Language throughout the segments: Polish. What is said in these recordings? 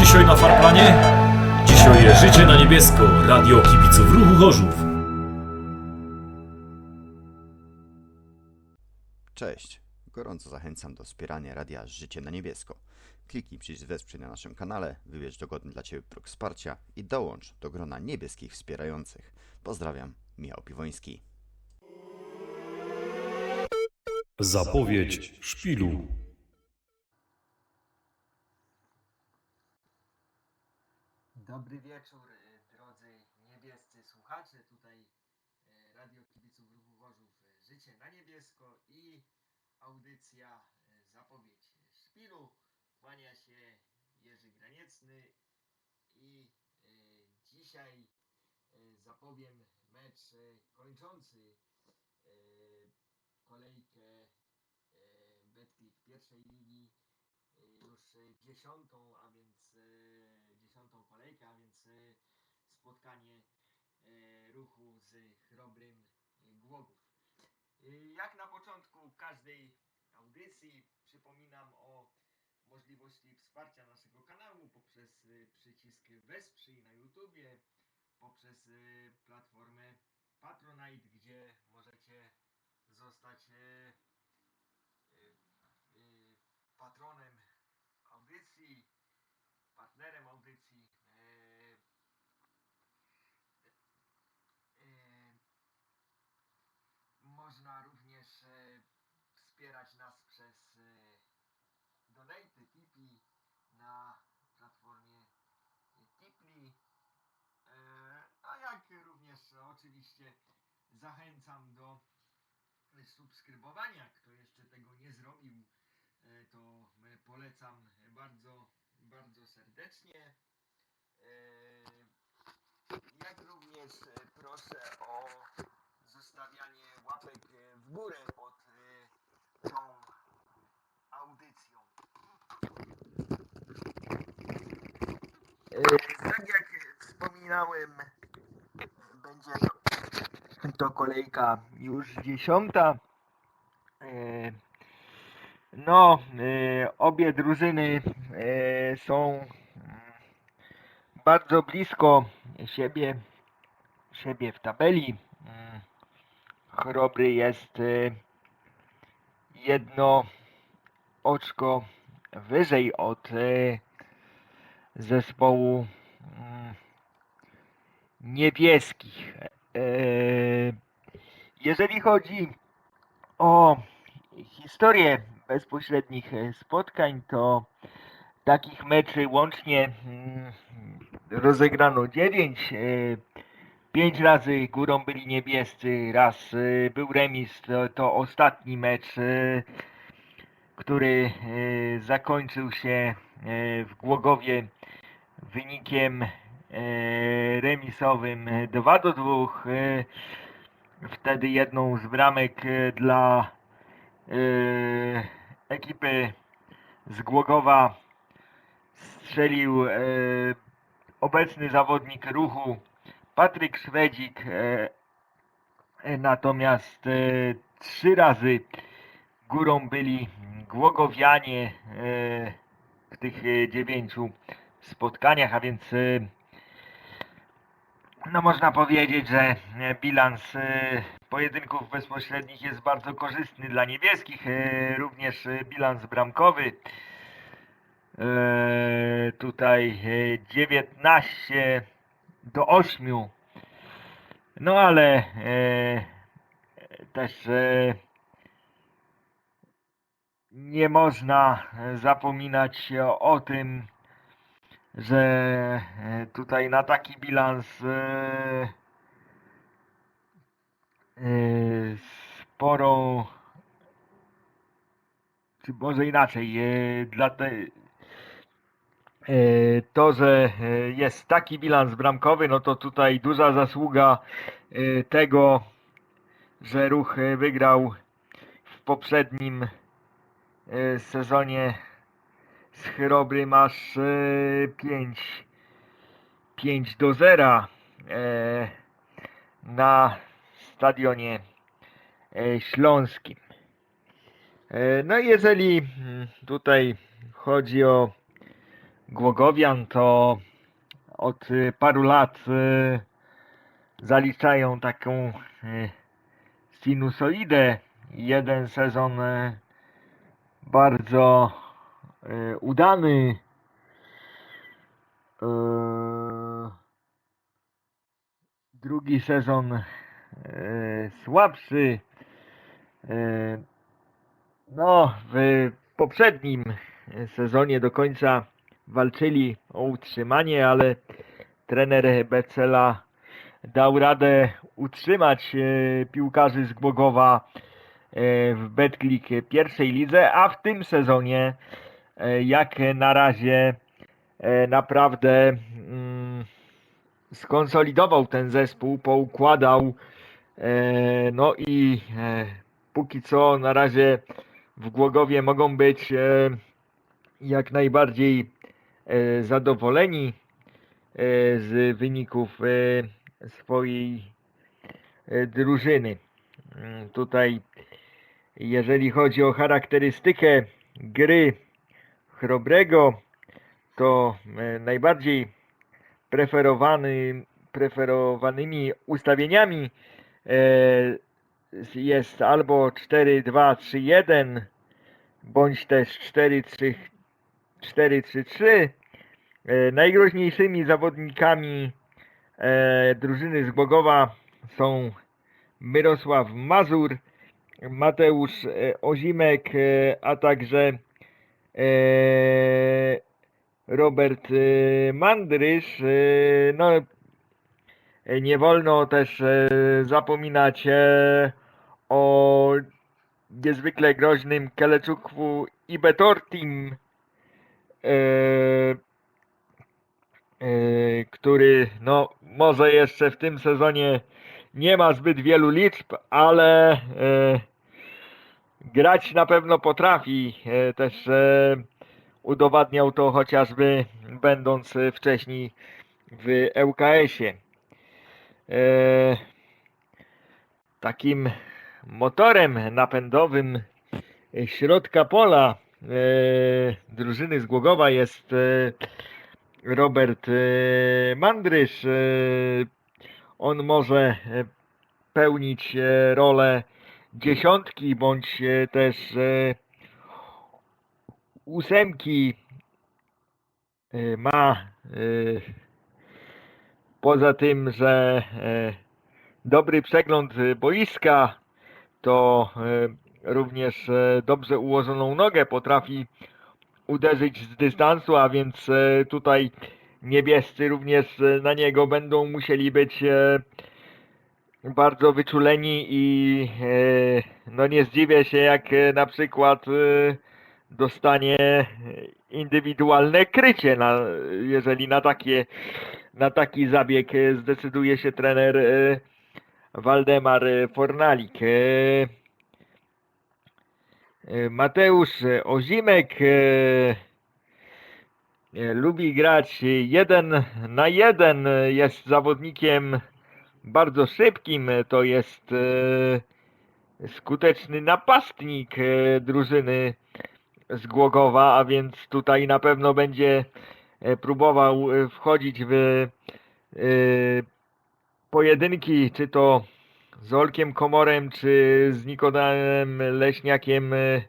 dzisiaj na farplanie? Dzisiaj życie na niebiesko, radio kibiców ruchu Chorzów. Cześć! Gorąco zachęcam do wspierania radia Życie na Niebiesko. Kliknij przycisk wesprzyj na naszym kanale, wybierz dogodny dla Ciebie próg wsparcia i dołącz do grona niebieskich wspierających. Pozdrawiam, Michał Piwoński. Zapowiedź szpilu. Dobry wieczór, e, drodzy niebiescy słuchacze. Tutaj e, Radio Kibiców Ruchu Chorzów e, Życie na Niebiesko i audycja Zapowiedź Szpilu. Kłania się Jerzy Graniecny i dzisiaj zapowiem mecz kończący kolejkę Betclic pierwszej ligi już dziesiątą, a więc dziesiątą kolejkę, a więc e, spotkanie e, ruchu z chrobrym e, Głogów. Jak na początku każdej audycji przypominam o możliwości wsparcia naszego kanału poprzez przycisk Wesprzyj na YouTubie, poprzez platformę Patronite, gdzie możecie zostać patronem audycji, partnerem audycji. E, e, można również e, wspierać nas przez e, Donaty Tipi na platformie Tipli. A jak również oczywiście zachęcam do subskrybowania. Kto jeszcze tego nie zrobił, to polecam bardzo serdecznie. E, Jak również e, proszę o zostawianie łapek e, w górę pod tą audycją. Tak jak wspominałem, będzie to kolejka już dziesiąta. No, e, obie drużyny e, są mm, bardzo blisko siebie, siebie w tabeli. Mm, Chrobry jest e, jedno oczko wyżej od zespołu mm, niebieskich. Jeżeli chodzi o historię bezpośrednich e, spotkań, to takich meczy łącznie mm, rozegrano 9. 5 razy górą byli niebiescy, raz e, był remis, to, to ostatni mecz, e, który e, zakończył się e, w Głogowie wynikiem e, remisowym 2 do 2. e, Wtedy jedną z bramek e, dla e, ekipy z Głogowa strzelił e, obecny zawodnik ruchu Patryk Szwedzik. E, e, natomiast e, trzy razy górą byli Głogowianie e, w tych e, dziewięciu spotkaniach, a więc e, no można powiedzieć, że e, bilans pojedynków bezpośrednich jest bardzo korzystny dla niebieskich, e, również e, bilans bramkowy. E, Tutaj e, 19 do 8. No ale też nie można zapominać o, tym, że tutaj na taki bilans sporą czy może inaczej e, dla te, e, to, że e, jest taki bilans bramkowy, no to tutaj duża zasługa tego, że ruch wygrał w poprzednim sezonie z Chrobrym aż 5 5 do 0 e, na stadionie e, śląskim. E, No i jeżeli mm, tutaj chodzi o Głogowian, to od paru lat y, zaliczają taką sinusoidę. Jeden sezon bardzo udany. Drugi sezon słabszy. Y, No, w poprzednim sezonie do końca walczyli o utrzymanie, ale trener Becela dał radę utrzymać e, piłkarzy z Głogowa e, w Betklik pierwszej lidze, a w tym sezonie e, jak na razie e, naprawdę mm, skonsolidował ten zespół, poukładał e, no i e, póki co na razie w Głogowie mogą być e, jak najbardziej e, zadowoleni e, z wyników e, swojej e, drużyny. Mm, Tutaj, jeżeli chodzi o charakterystykę gry Chrobrego, to e, najbardziej preferowany, preferowanymi ustawieniami e, jest albo 4-2-3-1 bądź też 4-3 4-3-3. E, Najgroźniejszymi zawodnikami e, drużyny z Głogowa są Mirosław Mazur, Mateusz e, Ozimek, e, a także e, Robert e, Mandrysz. E, No, e, nie wolno też e, zapominać e, o niezwykle groźnym Keleczukwu i Betortim, e, e, który no może jeszcze w tym sezonie nie ma zbyt wielu liczb, ale e, grać na pewno potrafi. E, też e, udowadniał to chociażby będąc e, wcześniej w ŁKS-ie. E, takim motorem napędowym środka pola e, drużyny z Głogowa jest e, Robert Mandrysz. On może pełnić rolę dziesiątki bądź też ósemki. Ma poza tym, że e, dobry przegląd e, boiska, to e, również dobrze ułożoną nogę potrafi uderzyć z dystansu, a więc tutaj niebiescy również na niego będą musieli być bardzo wyczuleni i no nie zdziwię się jak na przykład dostanie indywidualne krycie, jeżeli na takie taki zabieg e, zdecyduje się trener e, Waldemar e, Fornalik. Mateusz Ozimek lubi grać jeden na jeden, jest zawodnikiem bardzo szybkim, to jest skuteczny napastnik drużyny z Głogowa, a więc tutaj na pewno będzie próbował e, wchodzić w e, pojedynki, czy to z Olkiem Komorem, czy z Nikodemem Leśniakiem e,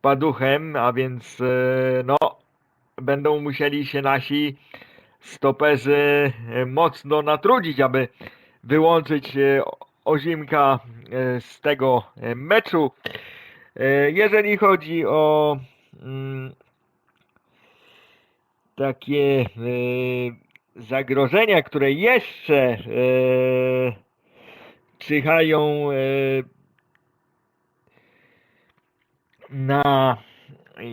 Paduchem, a więc e, no, będą musieli się nasi stoperzy e, mocno natrudzić, aby wyłączyć e, Ozimka e, z tego e, meczu. E, Jeżeli chodzi o mm, takie e, zagrożenia, które jeszcze e, czyhają e, na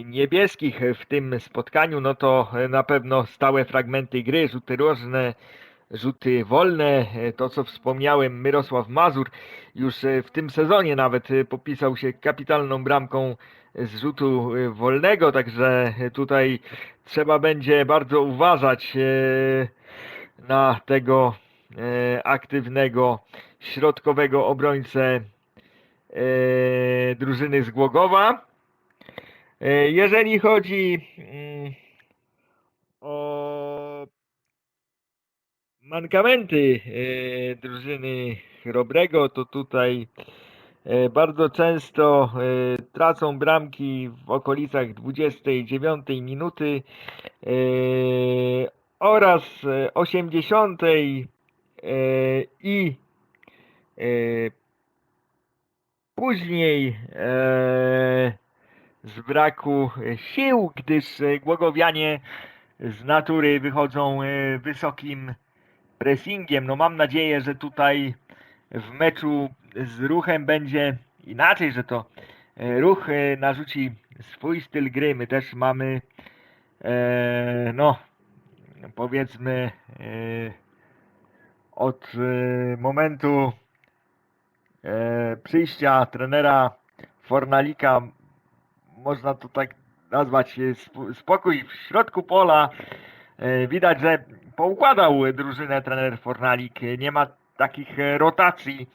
niebieskich w tym spotkaniu, no to na pewno stałe fragmenty gry, rzuty rożne, rzuty wolne, to co wspomniałem, Mirosław Mazur już w tym sezonie nawet popisał się kapitalną bramką z rzutu y, wolnego, także tutaj trzeba będzie bardzo uważać y, na tego y, aktywnego środkowego obrońcę drużyny z Głogowa. Jeżeli chodzi mm, o mankamenty drużyny Chrobrego, to tutaj bardzo często e, tracą bramki w okolicach 29 minuty e, oraz e, 80 e, i e, później e, z braku sił, gdyż e, Głogowianie z natury wychodzą e, wysokim pressingiem. No mam nadzieję, że tutaj w meczu z ruchem będzie inaczej, że to e, ruch e, narzuci swój styl gry. My też mamy e, no powiedzmy od momentu przyjścia trenera Fornalika można to tak nazwać sp- spokój w środku pola. Widać, że poukładał drużynę trener Fornalik. Nie ma takich rotacji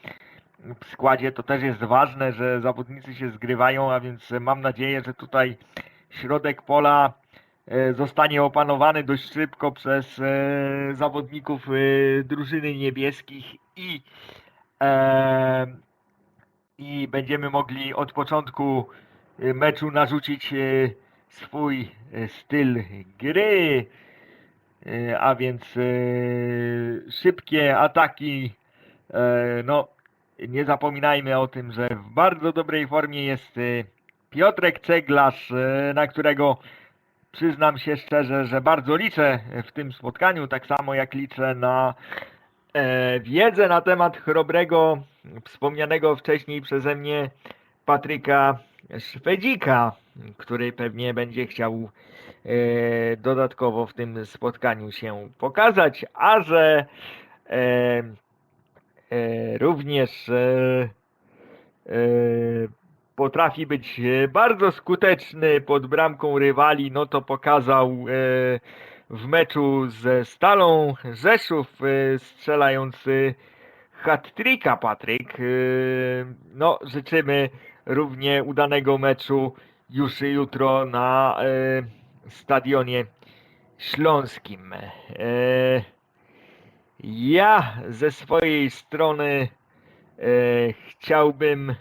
w składzie. To też jest ważne, że zawodnicy się zgrywają, a więc mam nadzieję, że tutaj środek pola e, zostanie opanowany dość szybko przez e, zawodników e, drużyny niebieskich i i będziemy mogli od początku meczu narzucić swój styl gry, a więc szybkie ataki. No, nie zapominajmy o tym, że w bardzo dobrej formie jest e, Piotrek Ceglarz, e, na którego przyznam się szczerze, że bardzo liczę w tym spotkaniu, tak samo jak liczę na e, wiedzę na temat chrobrego, wspomnianego wcześniej przeze mnie Patryka Szwedzika, który pewnie będzie chciał e, dodatkowo w tym spotkaniu się pokazać, a że e, również e, e, potrafi być e, bardzo skuteczny pod bramką rywali, no to pokazał e, w meczu ze Stalą Rzeszów, e, strzelający hat-tricka Patryk. E, No, życzymy równie udanego meczu już jutro na e, stadionie śląskim. Ja ze swojej strony e, chciałbym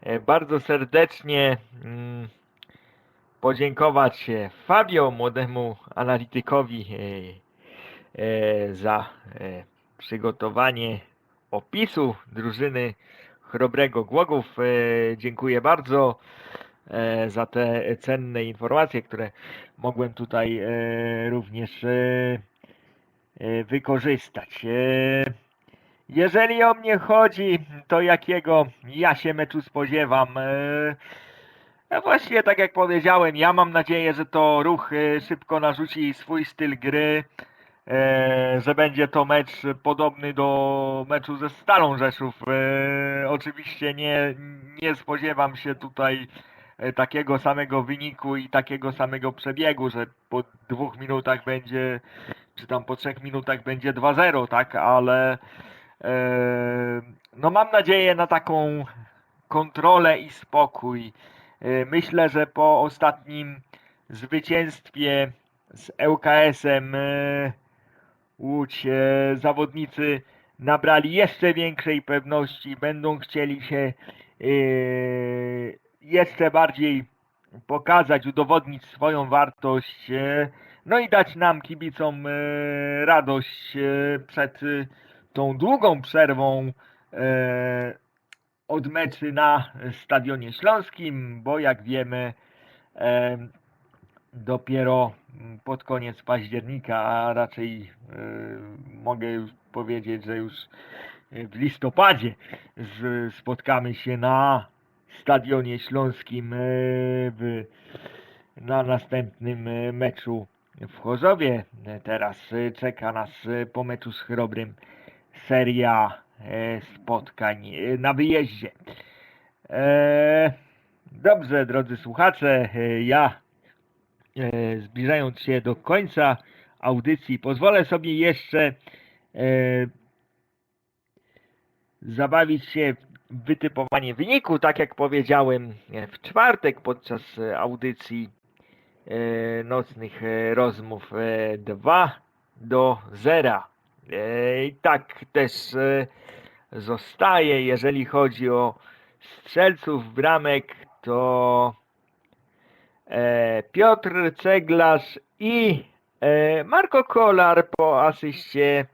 e, bardzo serdecznie mm, podziękować e, Fabio, młodemu analitykowi, e, e, za e, przygotowanie opisu drużyny Chrobrego Głogów. Dziękuję bardzo za te cenne informacje, które mogłem tutaj również wykorzystać. E, Jeżeli o mnie chodzi, to jakiego ja się meczu spodziewam? E, no właśnie, tak jak powiedziałem, ja mam nadzieję, że to ruch e, szybko narzuci swój styl gry, e, że będzie to mecz podobny do meczu ze Stalą Rzeszów. E, oczywiście nie, nie spodziewam się tutaj e, takiego samego wyniku i takiego samego przebiegu, że po dwóch minutach będzie, czy tam po trzech minutach będzie 2-0, tak, ale e, no mam nadzieję na taką kontrolę i spokój. E, Myślę, że po ostatnim zwycięstwie z ŁKS-em e, Łódź e, zawodnicy nabrali jeszcze większej pewności, będą chcieli się e, jeszcze bardziej pokazać, udowodnić swoją wartość, e, no i dać nam kibicom e, radość e, przed tą długą przerwą od meczy na Stadionie Śląskim, bo jak wiemy dopiero pod koniec października, a raczej mogę już powiedzieć, że już w listopadzie spotkamy się na Stadionie Śląskim e, w, na następnym e, meczu w Chorzowie. E, Teraz czeka nas po meczu z Chrobrym seria spotkań na wyjeździe. Dobrze, drodzy słuchacze, ja zbliżając się do końca audycji, pozwolę sobie jeszcze zabawić się wytypowanie wyniku, tak jak powiedziałem e, w czwartek podczas e, audycji e, nocnych rozmów e, 2 do 0 E, I tak też zostaje, jeżeli chodzi o strzelców bramek, to Piotr Ceglarz i Marko Kolar po asyście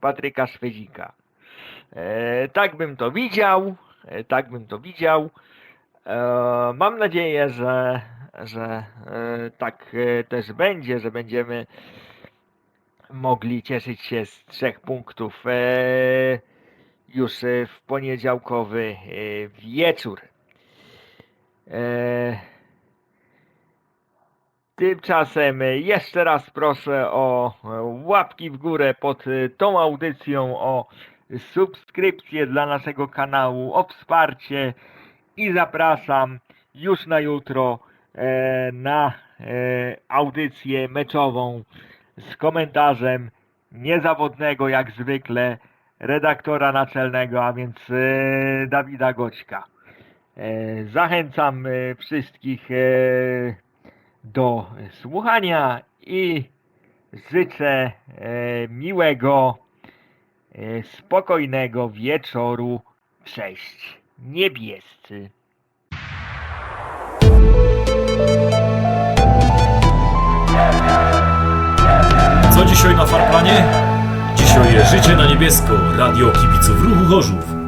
Patryka Szwedzika. E, tak bym to widział, e, tak bym to widział. E, mam nadzieję, że, że tak też będzie, że będziemy mogli cieszyć się z trzech punktów już w poniedziałkowy wieczór. Tymczasem jeszcze raz proszę o łapki w górę pod tą audycją, o subskrypcję dla naszego kanału, o wsparcie i zapraszam już na jutro e, na e, audycję meczową z komentarzem niezawodnego jak zwykle redaktora naczelnego, a więc e, Dawida Goćka. E, zachęcam e, wszystkich e, do słuchania i życzę e, miłego, spokojnego wieczoru. Cześć, niebiescy. Co dzisiaj na farplanie? Dzisiaj życie na niebiesko, radio kibiców ruchu Chorzów.